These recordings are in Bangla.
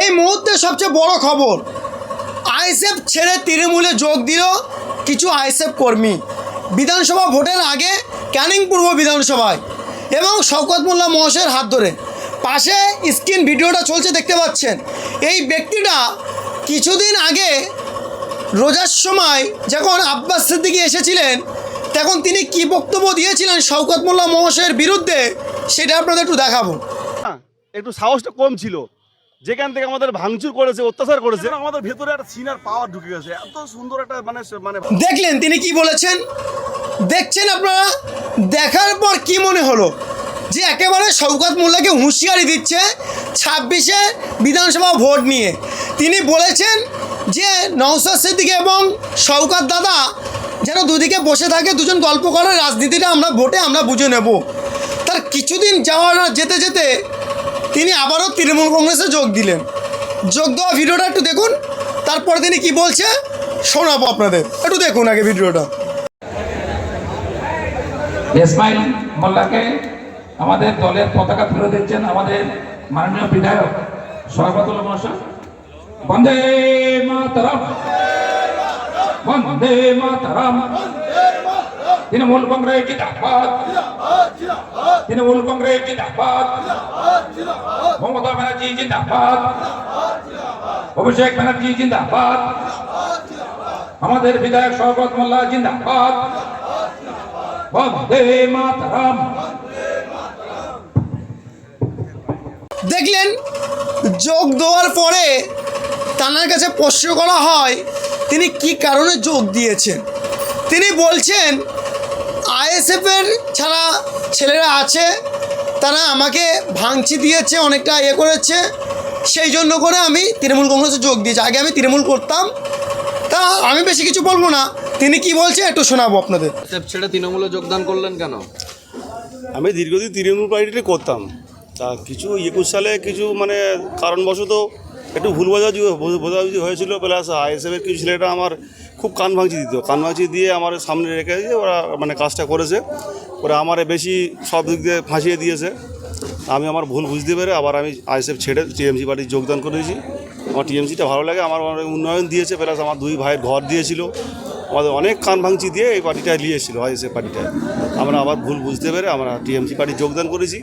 এই মুহূর্তে সবচেয়ে বড় খবর, আইএসএফ ছেড়ে তৃণমূলে যোগ দিল কিছু আইএসএফ কর্মী। বিধানসভা ভোটের আগে ক্যানিং পূর্ব বিধানসভায় এবং শওকত মোল্লা মহাশয়ের হাত ধরে। পাশে স্ক্রিন ভিডিওটা চলছে, দেখতে পাচ্ছেন। এই ব্যক্তিটা কিছুদিন আগে রোজার সময় যখন আব্বাস সিদ্দিকি এসেছিলেন, তখন তিনি কি বক্তব্য দিয়েছিলেন শওকত মোল্লা মহাশয়ের বিরুদ্ধে, সেটা আপনাদের একটু দেখাবো। একটু সাহসটা কম ছিল। যেখান থেকে আমাদের ভাঙচুর করেছে অত্যাচার করেছে। আমাদের ভেতরে একটা সিনার পাওয়ার ঢুকে গেছে? এত সুন্দর একটা মানে মানে দেখলেন তিনি কি বলেছেন? দেখছেন আপনারা? দেখার পর কি মনে হলো? যে একেবারে শওকত মোল্লাকে হুঁশিয়ারি দিচ্ছে ছাব্বিশে বিধানসভা ভোট নিয়ে। তিনি বলেছেন যে নওসাদ সিদ্দিকি এবং শওকত দাদা যেন দুদিকে বসে থাকে দুজন গল্প করে রাজনীতিটা আমরা ভোটে আমরা বুঝে নেব। তার কিছুদিন যাওয়ার যেতে যেতে তিনি আবারও তৃণমূল কংগ্রেসে যোগ দিলেন। যোগ দেওয়া ভিডিওটা একটু দেখুন, তারপরে তিনি কি বলছে শোনাবো আপনাদের। একটু দেখুন আগে ভিডিওটা। ইসমাইল মোল্লাকে আমাদের দলের পতাকা তুলে দিচ্ছেন আমাদের মাননীয় বিধায়ক সর্বতুল মহাশয়। বন্দে মাতরম বন্দে মাতরম। তৃণমূল কংগ্রেস জিন্দাবাদ। তৃণমূল কংগ্রেস জিন্দাবাদ। মমতা ব্যানার্জি জিন্দাবাদ। অভিষেক ব্যানার্জি জিন্দাবাদ। আমাদের বিধায়ক শওকত মোল্লা জিন্দাবাদ। বন্দে মাতরম। দেখলেন যোগ দেওয়ার পরে তানার কাছে প্রশ্ন করা হয় তিনি কি কারণে যোগ দিয়েছেন? তিনি বলছেন আইএসএফের ছাড়া ছেলেরা আছে তারা আমাকে ভাঙচি দিয়েছে অনেকটা ইয়ে করেছে। সেই জন্য করে আমি তৃণমূল কংগ্রেসে যোগ দিয়েছি। আগে আমি তৃণমূল করতাম। তা আমি বেশি কিছু বলব না। তিনি কি বলছে একটু শোনাবো আপনাদের। ছেড়ে তৃণমূলে যোগদান করলেন কেন? আমি দীর্ঘদিন তৃণমূল পার্টিতে করতাম। তা কিছু একুশ সালে কিছু মানে কারণবশত একটু ভুল বোঝাবুঝি বোঝাবুঝি হয়েছিল। প্লাস আইএসএফের কিছু ছেলেটা আমার খুব কান ভাঙচি দিত। কান ভাঙচি দিয়ে আমার সামনে রেখে ওরা মানে কাজটা করেছে। ওরা আমারে বেশি সব দিক দিয়ে ফাঁসিয়ে দিয়েছে। আমি আমার ভুল বুঝতে পেরে আবার আমি আইএসএফ ছেড়ে টিএমসি পার্টি যোগদান করেছি আমার টিএমসিটা ভালো লাগে, আমার অনেক উন্নয়ন দিয়েছে। প্লাস আমার দুই ভাইয়ের ঘর দিয়েছিল। আমাদের অনেক কান ভাঙচি দিয়ে এই পার্টিটা নিয়েছিল, আইএসএফ পার্টিটায় আমরা আবার ভুল বুঝতে পেরে আমরা টিএমসি পার্টি যোগদান করেছি।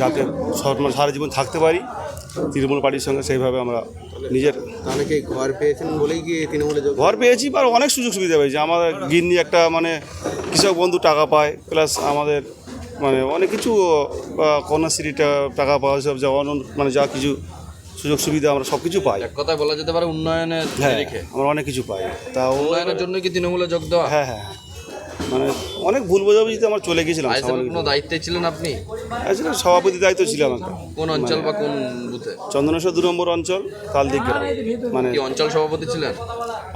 যাতে সারা জীবন থাকতে পারি। তৃণমূল পার্টির সঙ্গে সেইভাবে আমরা নিজের তাহলে কি ঘর পেয়েছেন বলেই কি তৃণমূলে ঘর পেয়েছি বা অনেক সুযোগ সুবিধা পেয়েছি। আমাদের গিন্নি একটা মানে কৃষক বন্ধু টাকা পায় প্লাস আমাদের মানে অনেক কিছু কন্যাশ্রী টাকা পাওয়া সব যা মানে যা কিছু সুযোগ সুবিধা আমরা সব কিছু পাই। এক কথায় বলা যেতে পারে উন্নয়নের হ্যাঁ আমরা অনেক কিছু পাই। তা উন্নয়নের জন্য কি তৃণমূলে যোগ দেওয়া? হ্যাঁ হ্যাঁ। মানে অনেক ভুল বোঝাবুঝিতে আমার চলে গেছিলাম কোনো দায়িত্বে ছিলেন আপনি? আসলে সভাপতি দায়িত্ব ছিলাম একটা কোন অঞ্চল বা কোন বুথে? চন্দনেশ্বর দু নম্বর অঞ্চল তালদিক গ্রাম। মানে কি অঞ্চল সভাপতি ছিলেন?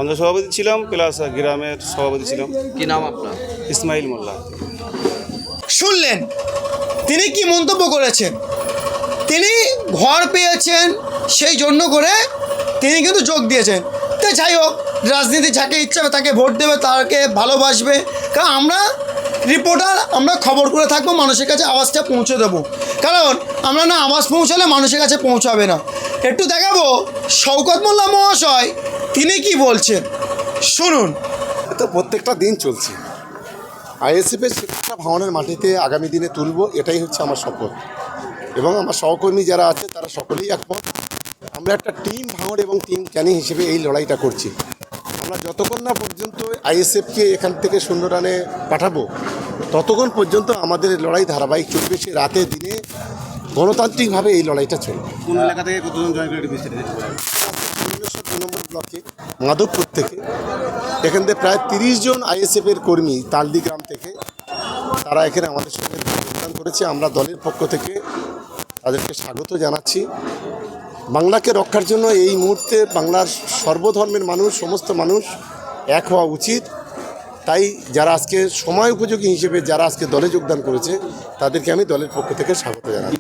অঞ্চল সভাপতি ছিলাম প্লাস গ্রামের সভাপতি ছিলাম। কি নাম আপনার? ইসমাইল মোল্লা। শুনলেন তিনি কি মন্তব্য করেছেন? তিনি ঘর পেয়েছেন সেই জন্য করে তিনি কিন্তু যোগ দিয়েছেন। তো যাই হোক রাজনীতি যাকে ইচ্ছা হবে তাকে ভোট দেবে তাকে ভালোবাসবে কারণ আমরা রিপোর্টার আমরা খবর করে থাকব, মানুষের কাছে আওয়াজটা পৌঁছে দেবো। কারণ আমরা না আওয়াজ পৌঁছালে মানুষের কাছে পৌঁছাবে না। একটু দেখাবো, শওকত মোল্লা মহাশয়, তিনি কি বলছেন? শুনুন। তো প্রত্যেকটা দিন চলছে। আইএসএফের শিক্ষা ভাঙনের মাটিতে আগামী দিনে তুলব, এটাই হচ্ছে আমার শপথ। এবং আমার সহকর্মী যারা আছে, তারা সকলেই একমত। আমরা একটা টিম ভাঙড় এবং টিম ক্যানি হিসেবে এই লড়াইটা করছি। আমরা যতক্ষণ না পর্যন্ত আইএসএফকে এখান থেকে শূন্য রানে পাঠাবো ততক্ষণ পর্যন্ত আমাদের লড়াই ধারাবাহিক চলবে। সে রাতে দিনে গণতান্ত্রিকভাবে এই লড়াইটা চলবে। কোন এলাকা থেকে কতজন জয়েন করে বিস্তারিত নম্বর ব্লকে মাধবপুর থেকে। এখান থেকে প্রায় তিরিশ জন আইএসএফের কর্মী তালদি গ্রাম থেকে। তারা এখানে আমাদের সঙ্গে যোগদান করেছে। আমরা দলের পক্ষ থেকে তাদেরকে স্বাগত জানাচ্ছি। বাংলাকে রক্ষার জন্য এই মুহূর্তে বাংলার সর্বধর্মের মানুষ সমস্ত মানুষ এক হওয়া উচিত। তাই যারা আজকে সময় উপযোগী হিসেবে যারা আজকে দলে যোগদান করেছে তাদেরকে আমি দলের পক্ষ থেকে স্বাগত আসবে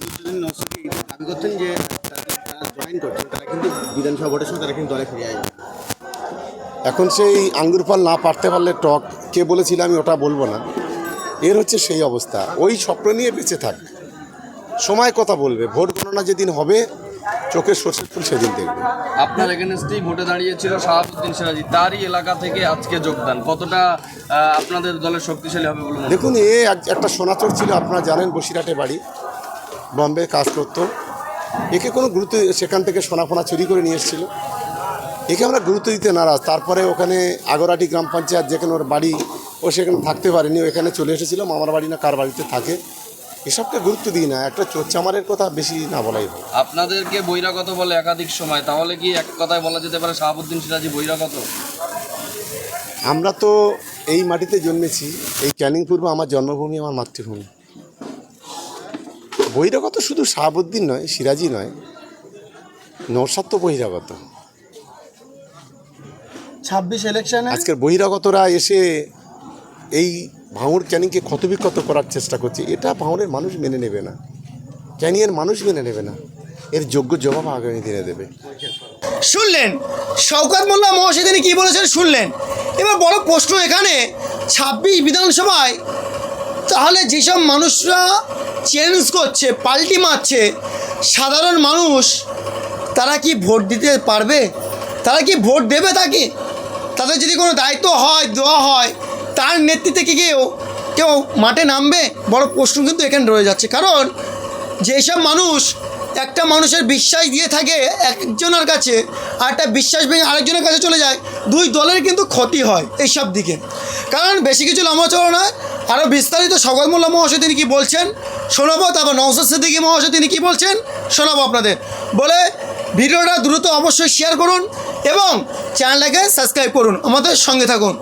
এখন সেই আঙ্গুর ফল না পারতে পারলে টক কে বলেছিল আমি ওটা বলব না। এর হচ্ছে সেই অবস্থা। ওই স্বপ্ন নিয়ে বেঁচে থাক। সময় কথা বলবে ভোট গণনা যেদিন হবে চোখের সর্ষের ফুল সেদিন দেখবে। আপনার এগেনস্টেই ভোটে দাঁড়িয়েছিল শাহাবুদ্দিন সিরাজি। তারই এলাকা থেকে আজকে যোগদান। কতটা আপনাদের দলের শক্তিশালী হবে বলে মনে দেখুন এ এক- একটা সোনাচর ছিল আপনারা জানেন বসিরহাটে বাড়ি বম্বে কাজ করতো। একে কোনো গুরুত্ব সেখান থেকে সোনা ফোনা চুরি করে নিয়ে এসেছিল। একে আমরা গুরুত্ব দিতে নারাজ। তারপরে ওখানে আগরাটি গ্রাম পঞ্চায়েত যেখানে ওর বাড়ি ও সেখানে থাকতে পারেনি ও এখানে চলে এসেছিল। মামার বাড়ি না কার বাড়িতে থাকে। এসবকে গুরুত্ব দিই না একটা চোরচামারের কথা বেশি না বলাই ভালো। আপনাদেরকে বহিরাগত বলে একাধিক সময় তাহলে কি এক কথায় বলা যেতে পারে শাহাবুদ্দিন সিরাজি বহিরাগত? আমরা তো এই মাটিতে জন্মেছি এই ক্যানিং পূর্ব আমার জন্মভূমি আমার মাতৃভূমি। বহিরাগত শুধু শাহাবুদ্দিন নয় সিরাজি নয় নৌসাদ তো বহিরাগত। ছাব্বিশ ইলেকশনে আজকের বহিরাগতরা এসে এই ভাঙড় ক্যানিংকে ক্ষতবিক্ষত করার চেষ্টা করছে, এটা ভাঙড়ের মানুষ মেনে নেবে না। ক্যানিংয়ের মানুষ মেনে নেবে না। এর যোগ্য জবাব আগামী দিনে দেবে। শুনলেন? শওকাত মোল্লা মহাশয় কী বলেছেন শুনলেন? এবার বড় প্রশ্ন এখানে, ছাব্বিশ বিধানসভায় তাহলে যেসব মানুষরা চেঞ্জ করছে, পাল্টি মারছে, সাধারণ মানুষ, তারা কি ভোট দিতে পারবে? তারা কি ভোট দেবে তাকে? তাদের যদি কোনো দায়িত্ব হয়, দেওয়া হয় তার নেতৃত্বে কি কেউ কেউ মাঠে নামবে? বড় প্রশ্ন কিন্তু এখানে রয়ে যাচ্ছে। কারণ যেসব মানুষ একটা মানুষের বিশ্বাস দিয়ে থাকে একজনের কাছে আর একটা বিশ্বাস ভেঙে আরেকজনের কাছে চলে যায়, দুই দলের কিন্তু ক্ষতি হয় এইসব দিকে। কারণ বেশি কিছু লম্বা চলো না আরও বিস্তারিত সগল মোল্লা মহাশয় তিনি কি বলছেন, শোনাবো, তারপর নওসাদ সিদ্দিকী মহাশয় তিনি কি বলছেন, শোনাবো আপনাদের। বলে ভিডিওটা দ্রুত অবশ্যই শেয়ার করুন এবং চ্যানেলটাকে সাবস্ক্রাইব করুন। আমাদের সঙ্গে থাকুন।